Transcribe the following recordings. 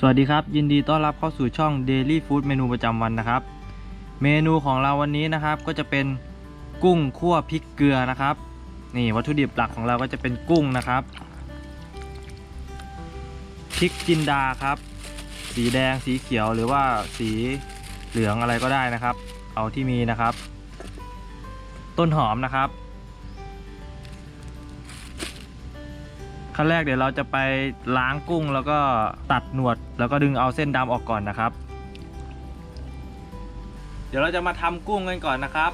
สวัสดีครับ ยินดีต้อนรับเข้าสู่ช่อง Daily Food เมนูประจำวันนะครับ เมนูของเราวันนี้นะครับก็จะเป็นกุ้งคั่วพริกเกลือนะครับ นี่วัตถุดิบหลักของเราก็จะเป็นกุ้งนะครับพริกจินดาครับ สีแดงสีเขียวหรือว่าสีเหลืองอะไรก็ได้นะครับ เอาที่มีนะครับ ต้นหอมนะครับ ขั้นแรกเดี๋ยวเราจะไปล้างกุ้งแล้วก็ตัดหนวด แล้วก็ดึงเอาเส้นดำออกก่อนนะครับ เดี๋ยวเราจะมาทำกุ้งกันก่อนนะครับ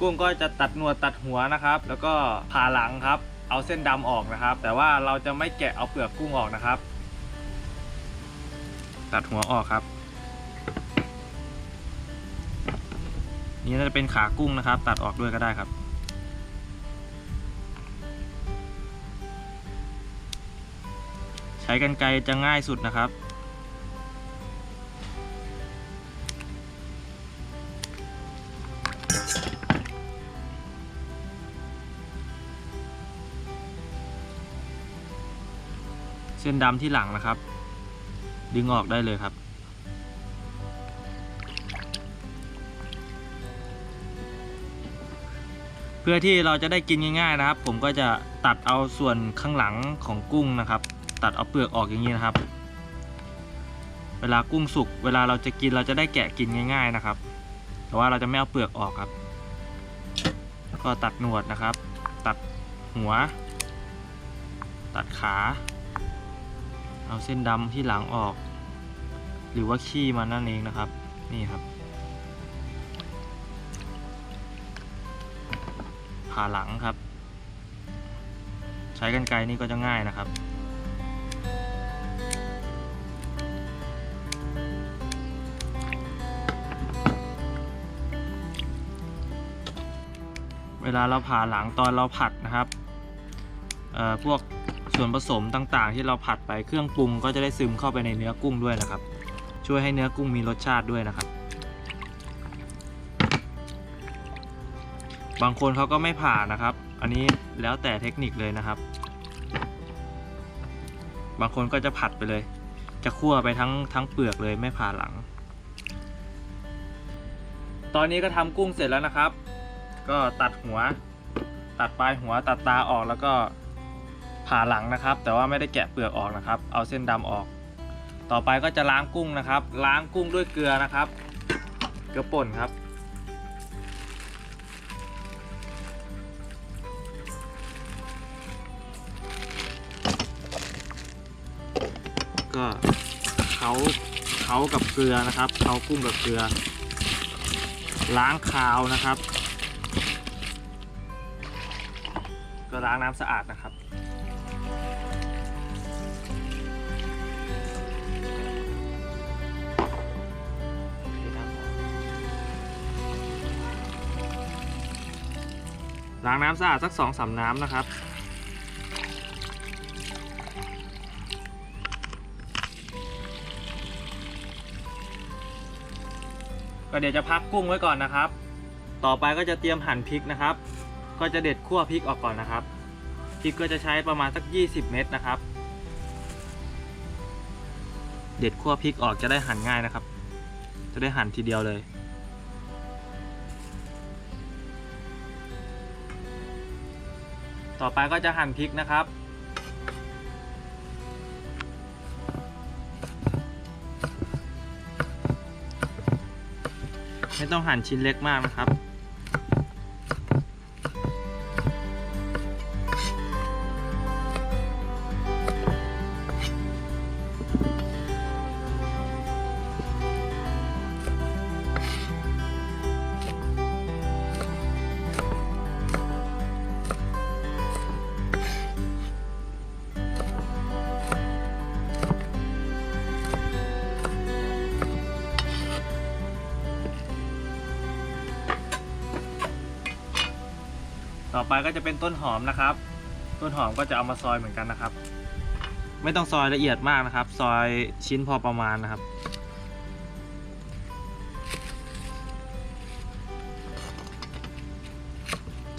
กุ้งก็จะตัดหนวดตัดหัวนะครับ แล้วก็ผ่าหลังครับ เอาเส้นดำออกนะครับ แต่ว่าเราจะไม่แกะเอาเปลือกกุ้งออกนะครับ ตัดหัวออกครับนี่น่าจะเป็นขากุ้งนะครับ ตัดออกด้วยก็ได้ครับ ใช้กันไกรจะง่ายสุดนะครับ เส้นดำที่หลังนะครับ ดึงออกได้เลยครับเพื่อที่เราจะได้กินง่ายๆนะครับ ผมก็จะตัดเอาส่วนข้างหลังของกุ้งนะครับ ตัดเอาเปลือกออกอย่างนี้นะครับ เวลากุ้งสุก เวลาเราจะกินเราจะได้แกะกินง่าย ๆนะครับ แต่ว่าเราจะไม่เอาเปลือกออกครับ ก็ตัดหนวดนะครับ ตัดหัว ตัดขา เอาเส้นดำที่หลังออก หรือว่าขี้มันนั่นเองนะครับ นี่ครับผ่าหลังครับ ใช้กันไกรนี่ก็จะง่ายนะครับ เวลาเราผ่าหลังตอนเราผัดนะครับพวกส่วนผสมต่างๆ ที่เราผัดไปเครื่องปรุงก็จะได้ซึมเข้าไปในเนื้อกุ้งด้วยนะครับ ช่วยให้เนื้อกุ้งมีรสชาติด้วยนะครับ บางคนเขาก็ไม่ผ่านะครับ อันนี้แล้วแต่เทคนิคเลยนะครับ บางคนก็จะผัดไปเลย จะคั่วไปทั้งทั้งเปลือกเลยไม่ผ่าหลัง ตอนนี้ก็ทำกุ้งเสร็จแล้วนะครับ ก็ตัดหัว ตัดปลายหัวตัดตาออกแล้วก็ผ่าหลังนะครับ แต่ว่าไม่ได้แกะเปลือกออกนะครับ เอาเส้นดำออก ต่อไปก็จะล้างกุ้งนะครับ ล้างกุ้งด้วยเกลือนะครับ เกลือป่นครับ ก็เขาเขากับเกลือนะครับเขากุ้งกับเกลือ ล้างคาวนะครับ ก็ล้างน้ำสะอาดนะครับ ล้างน้ำสะอาดสักสองสามน้ำนะครับก็เดี๋ยวจะพักกุ้งไว้ก่อนนะครับ ต่อไปก็จะเตรียมหั่นพริกนะครับ ก็จะเด็ดขั้วพริกออกก่อนนะครับพริกก็จะใช้ประมาณสัก 20 เม็ดนะครับ เด็ดขั้วพริกออกจะได้หั่นง่ายนะครับ จะได้หั่นทีเดียวเลย ต่อไปก็จะหั่นพริกนะครับไม่ต้องหั่นชิ้นเล็กมากนะครับ ต่อไปก็จะเป็นต้นหอมนะครับ ต้นหอมก็จะเอามาซอยเหมือนกันนะครับ ไม่ต้องซอยละเอียดมากนะครับ ซอยชิ้นพอประมาณนะครับ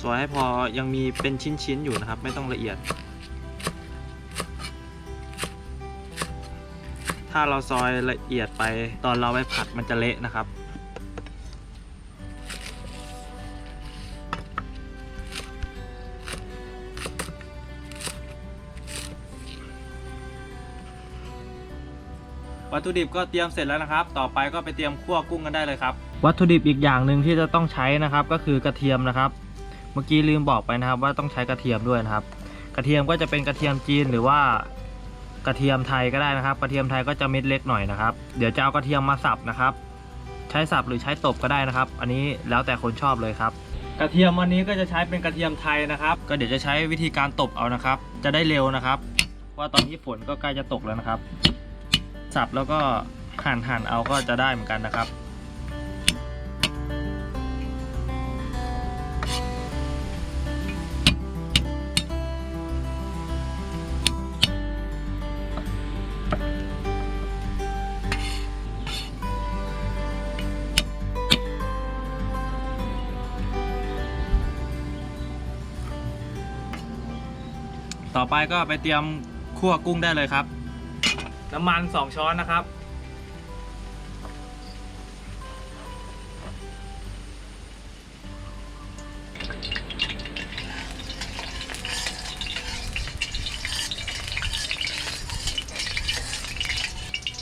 ซอยให้พอยังมีเป็นชิ้นๆอยู่นะครับ ไม่ต้องละเอียด ถ้าเราซอยละเอียดไปตอนเราไปผัดมันจะเละนะครับ วัตถุดิบก็เตรียมเสร็จแล้วนะครับ ต่อไปก็ไปเตรียมคั่วกุ้งกันได้เลยครับ วัตถุดิบอีกอย่างหนึ่งที่จะต้องใช้นะครับ ก็คือกระเทียมนะครับ เมื่อกี้ลืมบอกไปนะครับ ว่าต้องใช้กระเทียมด้วยนะครับ กระเทียมก็จะเป็นกระเทียมจีนหรือว่ากระเทียมไทยก็ได้นะครับ กระเทียมไทยก็จะเม็ดเล็กหน่อยนะครับ เดี๋ยวจะเอากระเทียมมาสับนะครับ ใช้สับหรือใช้ตบก็ได้นะครับ อันนี้แล้วแต่คนชอบเลยครับ กระเทียมวันนี้ก็จะใช้เป็นกระเทียมไทยนะครับ ก็เดี๋ยวจะใช้วิธีการตบเอานะครับ จะได้เร็วนะครับ ว่าตอนที่ฝนก็ใกล้จะตกแล้วนะครับ สับแล้วก็หั่นหั่นเอาก็จะได้เหมือนกันนะครับ ต่อไปก็ไปเตรียมคั่วกุ้งได้เลยครับ น้ำมัน 2 ช้อนนะครับ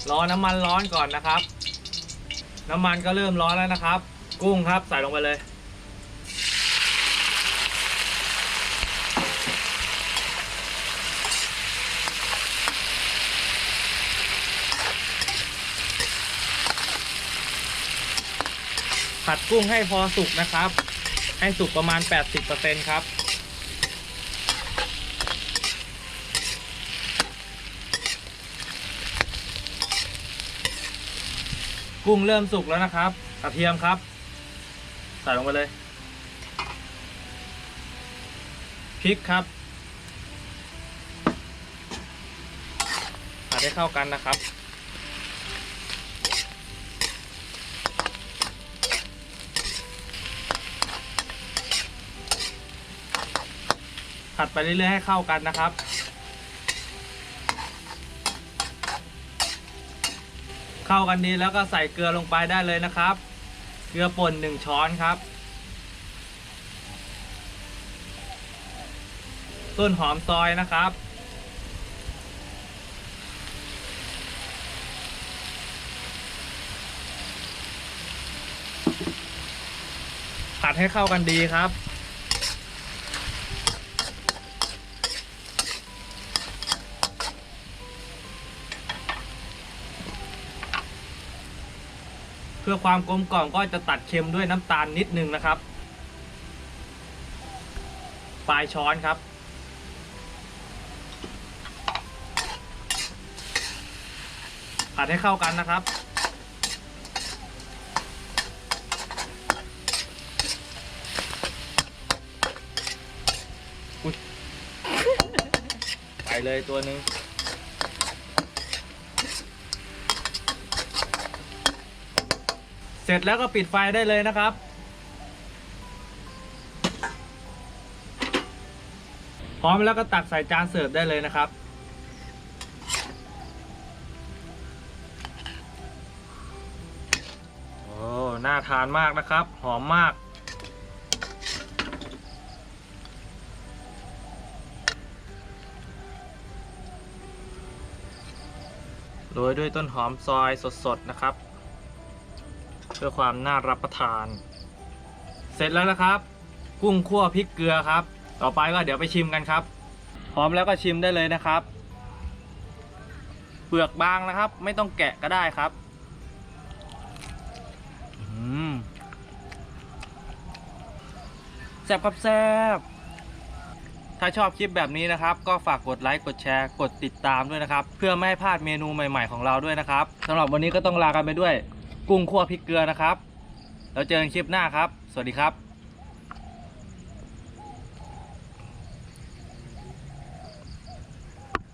รอน้ำมันร้อนก่อนนะครับ น้ำมันก็เริ่มร้อนแล้วนะครับ กุ้งครับใส่ลงไปเลย ผัดกุ้งให้พอสุกนะครับ ให้สุกประมาณ 80%ครับ กุ้งเริ่มสุกแล้วนะครับ กระเทียมครับ ใส่ลงไปเลย พริกครับผัดให้เข้ากันนะครับ ผัดไปเรื่อยๆให้เข้ากันนะครับ เข้ากันดีแล้วก็ใส่เกลือลงไปได้เลยนะครับ เกลือป่นหนึ่งช้อนครับ ต้นหอมซอยนะครับผัดให้เข้ากันดีครับ พื่อความกลมกล่อมก็จะตัดเค็มด้วยน้ำตาลนิดนึงนะครับ ปลายช้อนครับ ผัดให้เข้ากันนะครับ ไปเลยตัวหนึ่ง เส ร็จแล้วก็ปิดไฟได้เลยนะครับ พร้อมแล้วก็ตักใส่จานเสิร์ฟได้เลยนะครับ โอ้น่าทานมากนะครับ หอมมากโรยด้วยต้นหอมซอยสดๆนะครับ พื่อความน่ารับประทาน เสร็จแล้วนะครับ กุ้งคั่วพริกเกลือครับ ต่อไปก็เดี๋ยวไปชิมกันครับ พร้อมแล้วก็ชิมได้เลยนะครับ เปลือกบางนะครับ ไม่ต้องแกะก็ได้ครับแซ่บครับแซ่บถ้าชอบคลิปแบบนี้นะครับ ก็ฝากกดไลค์กดแชร์กดติดตามด้วยนะครับ เพื่อไม่ให้พลาดเมนูใหม่ ๆ ของเราด้วยนะครับสำหรับวันนี้ก็ต้องลากันไปด้วย กุ้งคั่วพริกเกลือนะครับ แล้วเจอกันคลิปหน้าครับ สวัสดีครับ